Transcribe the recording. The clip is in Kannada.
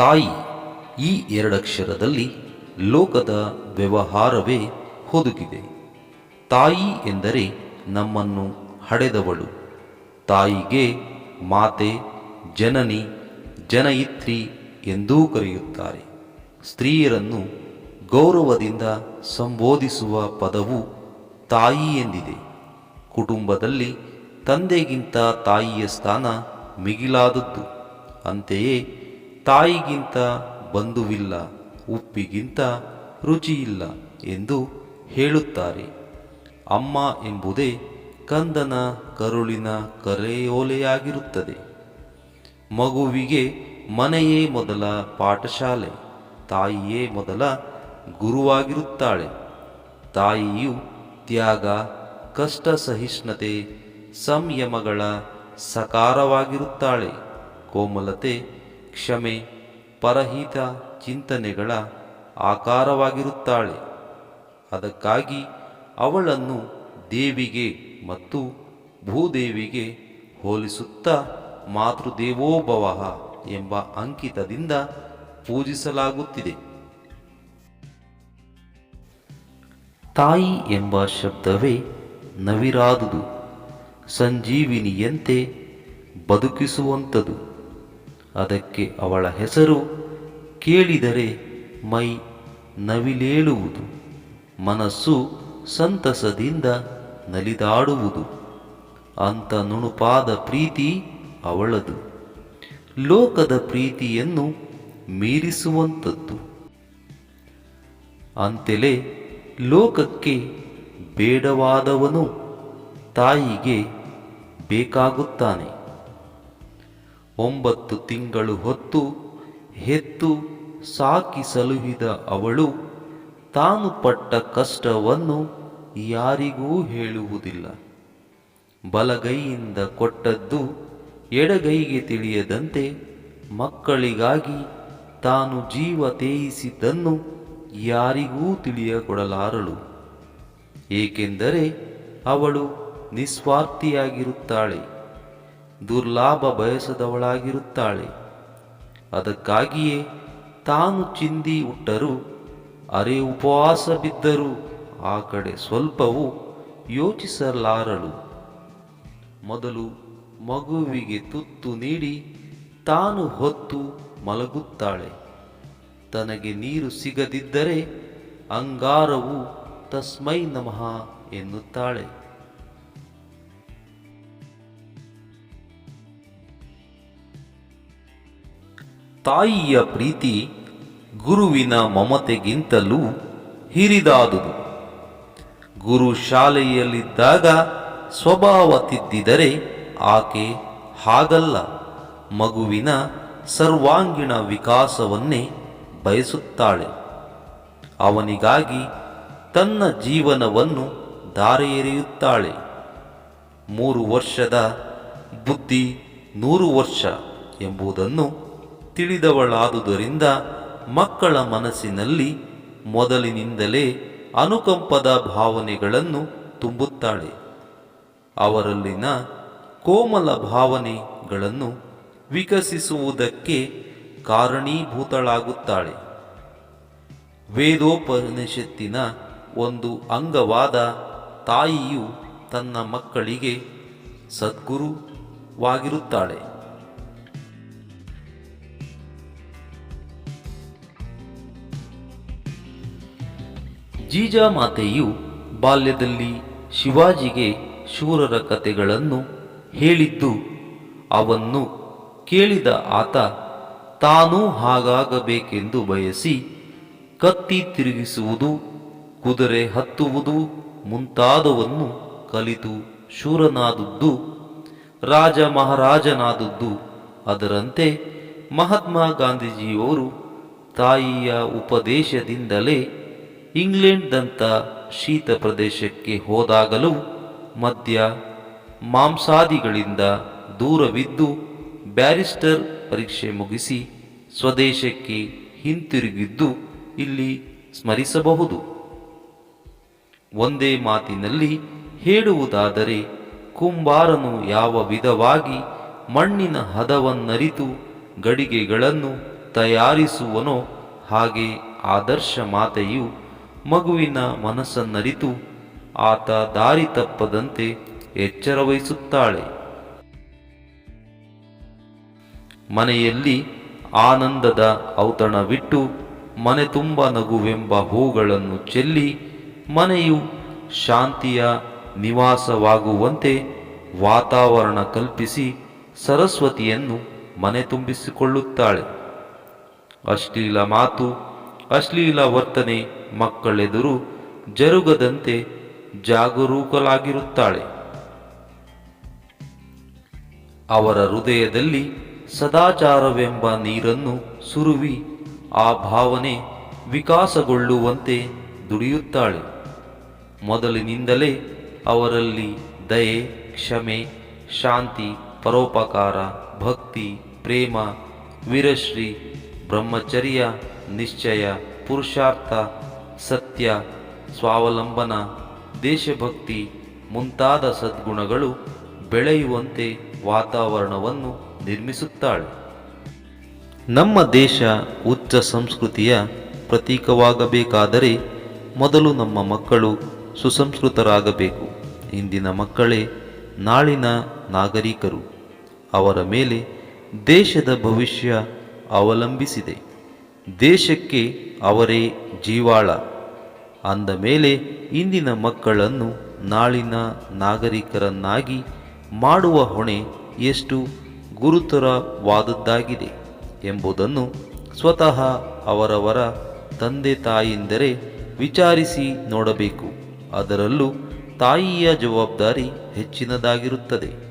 ತಾಯಿ ಈ ಎರಡಕ್ಷರದಲ್ಲಿ ಲೋಕದ ವ್ಯವಹಾರವೇ ಹುದುಗಿದೆ. ತಾಯಿ ಎಂದರೆ ನಮ್ಮನ್ನು ಹಡೆದವಳು. ತಾಯಿಗೆ ಮಾತೆ, ಜನನಿ, ಜನಯಿತ್ರಿ ಎಂದೂ ಕರೆಯುತ್ತಾರೆ. ಸ್ತ್ರೀಯರನ್ನು ಗೌರವದಿಂದ ಸಂಬೋಧಿಸುವ ಪದವು ತಾಯಿ ಎಂದಿದೆ. ಕುಟುಂಬದಲ್ಲಿ ತಂದೆಗಿಂತ ತಾಯಿಯ ಸ್ಥಾನ ಮಿಗಿಲಾದದ್ದು. ಅಂತೆಯೇ ತಾಯಿಗಿಂತ ಬಂಧುವಿಲ್ಲ, ಉಪ್ಪಿಗಿಂತ ರುಚಿಯಿಲ್ಲ ಎಂದು ಹೇಳುತ್ತಾರೆ. ಅಮ್ಮ ಎಂಬುದೇ ಕಂದನ ಕರುಳಿನ ಕರೆಯೋಲೆಯಾಗಿರುತ್ತದೆ. ಮಗುವಿಗೆ ಮನೆಯೇ ಮೊದಲ ಪಾಠಶಾಲೆ, ತಾಯಿಯೇ ಮೊದಲ ಗುರುವಾಗಿರುತ್ತಾಳೆ. ತಾಯಿಯು ತ್ಯಾಗ ಕಷ್ಟ ಸಹಿಷ್ಣುತೆ ಸಂಯಮಗಳ ಸಕಾರವಾಗಿರುತ್ತಾಳೆ. ಕೋಮಲತೆ ಕ್ಷಮೆ ಪರಹಿತ ಚಿಂತನೆಗಳ ಆಕಾರವಾಗಿರುತ್ತಾಳೆ. ಅದಕ್ಕಾಗಿ ಅವಳನ್ನು ದೇವಿಗೆ ಮತ್ತು ಭೂದೇವಿಗೆ ಹೋಲಿಸುತ್ತಾ ಮಾತೃದೇವೋಭವ ಎಂಬ ಅಂಕಿತದಿಂದ ಪೂಜಿಸಲಾಗುತ್ತಿದೆ. ತಾಯಿ ಎಂಬ ಶಬ್ದವೇ ನವಿರಾದುದು, ಸಂಜೀವಿನಿಯಂತೆ ಬದುಕಿಸುವಂಥದು ಅದಕ್ಕೆ ಅವಳ ಹೆಸರು ಕೇಳಿದರೆ ಮೈ ನವಿಲೇಳುವುದು, ಮನಸ್ಸು ಸಂತಸದಿಂದ ನಲಿದಾಡುವುದು. ಅಂತ ನುಣುಪಾದ ಪ್ರೀತಿ ಅವಳದು. ಲೋಕದ ಪ್ರೀತಿಯನ್ನು ಮೀರಿಸುವಂಥದ್ದು. ಅಂತೆಲೆ ಲೋಕಕ್ಕೆ ಬೇಡವಾದವನು ತಾಯಿಗೆ ಬೇಕಾಗುತ್ತಾನೆ. ಒಂಬತ್ತು ತಿಂಗಳು ಹೊತ್ತು ಹೆತ್ತು ಸಾಕಿ ಸಲುಹಿದ ಅವಳು ತಾನು ಪಟ್ಟ ಕಷ್ಟವನ್ನು ಯಾರಿಗೂ ಹೇಳುವುದಿಲ್ಲ. ಬಲಗೈಯಿಂದ ಕೊಟ್ಟದ್ದು ಎಡಗೈಗೆ ತಿಳಿಯದಂತೆ ಮಕ್ಕಳಿಗಾಗಿ ತಾನು ಜೀವ ತೇಯಿಸಿದ್ದನ್ನು ಯಾರಿಗೂ ತಿಳಿಯಕೊಡಲಾರಳು. ಏಕೆಂದರೆ ಅವಳು ನಿಸ್ವಾರ್ಥಿಯಾಗಿರುತ್ತಾಳೆ. ದುರ್ಲಾಭ ಬಯಸದವಳಾಗಿರುತ್ತಾಳೆ. ಅದಕ್ಕಾಗಿಯೇ ತಾನು ಚಿಂದಿ ಉಟ್ಟರೂ ಅರೆ ಉಪವಾಸ ಬಿದ್ದರೂ. ಆ ಕಡೆ ಸ್ವಲ್ಪವೂ ಯೋಚಿಸಲಾರಳು. ಮೊದಲು ಮಗುವಿಗೆ ತುತ್ತು ನೀಡಿ ತಾನು ಹೊತ್ತು ಮಲಗುತ್ತಾಳೆ. ತನಗೆ ನೀರು ಸಿಗದಿದ್ದರೆ ಅಂಗಾರವು ತಸ್ಮೈ ನಮಃ ಎನ್ನುತ್ತಾಳೆ. ತಾಯಿಯ ಪ್ರೀತಿ ಗುರುವಿನ ಮಮತೆಗಿಂತಲೂ ಹಿರಿದಾದುದು. ಗುರು ಶಾಲೆಯಲ್ಲಿದ್ದಾಗ ಸ್ವಭಾವ ತಿದ್ದಿದರೆ ಆಕೆ ಹಾಗಲ್ಲ. ಮಗುವಿನ ಸರ್ವಾಂಗೀಣ ವಿಕಾಸವನ್ನೇ ಬಯಸುತ್ತಾಳೆ. ಅವನಿಗಾಗಿ ತನ್ನ ಜೀವನವನ್ನು ಧಾರೆ ಎರೆಯುತ್ತಾಳೆ ಮೂರು ವರ್ಷದ ಬುದ್ಧಿ ನೂರು ವರ್ಷ ಎಂಬುದನ್ನು ತಿಳಿದವಳಾದುದರಿಂದ ಮಕ್ಕಳ ಮನಸ್ಸಿನಲ್ಲಿ ಮೊದಲಿನಿಂದಲೇ ಅನುಕಂಪದ ಭಾವನೆಗಳನ್ನು ತುಂಬುತ್ತಾಳೆ. ಅವರಲ್ಲಿನ ಕೋಮಲ ಭಾವನೆಗಳನ್ನು ವಿಕಸಿಸುವುದಕ್ಕೆ ಕಾರಣೀಭೂತಳಾಗುತ್ತಾಳೆ. ವೇದೋಪನಿಷತ್ತಿನ ಒಂದು ಅಂಗವಾದ ತಾಯಿಯು ತನ್ನ ಮಕ್ಕಳಿಗೆ ಸದ್ಗುರುವಾಗಿರುತ್ತಾಳೆ. ಜೀಜಾಮಾತೆಯು ಬಾಲ್ಯದಲ್ಲಿ ಶಿವಾಜಿಗೆ ಶೂರರ ಕಥೆಗಳನ್ನು ಹೇಳಿದ್ದು, ಅವನ್ನು ಕೇಳಿದ ಆತ, ತಾನೂ ಹಾಗಾಗಬೇಕೆಂದು ಬಯಸಿ ಕತ್ತಿ ತಿರುಗಿಸುವುದು, ಕುದುರೆ ಹತ್ತುವುದು ಮುಂತಾದವನ್ನು ಕಲಿತು ಶೂರನಾದದ್ದು, ರಾಜ ಮಹಾರಾಜನಾದದ್ದು. ಅದರಂತೆ ಮಹಾತ್ಮ ಗಾಂಧೀಜಿಯವರು ತಾಯಿಯ ಉಪದೇಶದಿಂದಲೇ ಇಂಗ್ಲೆಂಡ್ದಂಥ ಶೀತ ಪ್ರದೇಶಕ್ಕೆ ಹೋದಾಗಲೂ ಮದ್ಯ ಮಾಂಸಾದಿಗಳಿಂದ ದೂರವಿದ್ದು ಬ್ಯಾರಿಸ್ಟರ್ ಪರೀಕ್ಷೆ ಮುಗಿಸಿ ಸ್ವದೇಶಕ್ಕೆ ಹಿಂತಿರುಗಿದ್ದು ಇಲ್ಲಿ ಸ್ಮರಿಸಬಹುದು. ಒಂದೇ ಮಾತಿನಲ್ಲಿ ಹೇಳುವುದಾದರೆ, ಕುಂಬಾರನು ಯಾವ ವಿಧವಾಗಿ ಮಣ್ಣಿನ ಹದವನ್ನರಿತು ಗಡಿಗೆಗಳನ್ನು ತಯಾರಿಸುವನೋ ಹಾಗೆ ಆದರ್ಶ ಮಾತೆಯು ಮಗುವಿನ ಮನಸ್ಸನ್ನರಿತು, ಆತ ದಾರಿ ತಪ್ಪದಂತೆ ಎಚ್ಚರ ವಹಿಸುತ್ತಾಳೆ ಮನೆಯಲ್ಲಿ ಆನಂದದ ಔತಣವಿಟ್ಟು, ಮನೆ ತುಂಬ ನಗುವೆಂಬ ಹೂಗಳನ್ನು ಚೆಲ್ಲಿ, ಮನೆಯು ಶಾಂತಿಯ ನಿವಾಸವಾಗುವಂತೆ ವಾತಾವರಣ ಕಲ್ಪಿಸಿ ಸರಸ್ವತಿಯನ್ನು ಮನೆ ತುಂಬಿಸಿಕೊಳ್ಳುತ್ತಾಳೆ. ಅಶ್ಲೀಲ ಮಾತು, ಅಶ್ಲೀಲ ವರ್ತನೆ ಮಕ್ಕಳೆದುರು ಜರುಗದಂತೆ ಜಾಗರೂಕಲಾಗಿರುತ್ತಾಳೆ. ಅವರ ಹೃದಯದಲ್ಲಿ ಸದಾಚಾರವೆಂಬ ನೀರನ್ನು ಸುರುವಿ ಆ ಭಾವನೆ ವಿಕಾಸಗೊಳ್ಳುವಂತೆ ದುಡಿಯುತ್ತಾಳೆ. ಮೊದಲಿನಿಂದಲೇ ಅವರಲ್ಲಿ ದಯೆ, ಕ್ಷಮೆ, ಶಾಂತಿ, ಪರೋಪಕಾರ, ಭಕ್ತಿ, ಪ್ರೇಮ, ವೀರಶ್ರೀ, ಬ್ರಹ್ಮಚರ್ಯ, ನಿಶ್ಚಯ, ಪುರುಷಾರ್ಥ ಸತ್ಯ, ಸ್ವಾವಲಂಬನ, ದೇಶಭಕ್ತಿ ಮುಂತಾದ ಸದ್ಗುಣಗಳು ಬೆಳೆಯುವಂತೆ ವಾತಾವರಣವನ್ನು ನಿರ್ಮಿಸುತ್ತಾಳೆ. ನಮ್ಮ ದೇಶ ಉಚ್ಚ ಸಂಸ್ಕೃತಿಯ ಪ್ರತೀಕವಾಗಬೇಕಾದರೆ ಮೊದಲು ನಮ್ಮ ಮಕ್ಕಳು ಸುಸಂಸ್ಕೃತರಾಗಬೇಕು. ಇಂದಿನ ಮಕ್ಕಳೇ ನಾಳಿನ ನಾಗರಿಕರು. ಅವರ ಮೇಲೆ ದೇಶದ ಭವಿಷ್ಯ ಅವಲಂಬಿಸಿದೆ. ದೇಶಕ್ಕೆ ಅವರೇ ಜೀವಾಳ. ಅಂದ ಮೇಲೆ ಇಂದಿನ ಮಕ್ಕಳನ್ನು ನಾಳಿನ ನಾಗರಿಕರನ್ನಾಗಿ ಮಾಡುವ ಹೊಣೆ ಎಷ್ಟು ಗುರುತರವಾದದ್ದಾಗಿದೆ ಎಂಬುದನ್ನು ಸ್ವತಃ ಅವರವರ ತಂದೆ ತಾಯಿಂದರೆ ವಿಚಾರಿಸಿ ನೋಡಬೇಕು. ಅದರಲ್ಲೂ ತಾಯಿಯ ಜವಾಬ್ದಾರಿ ಹೆಚ್ಚಿನದಾಗಿರುತ್ತದೆ.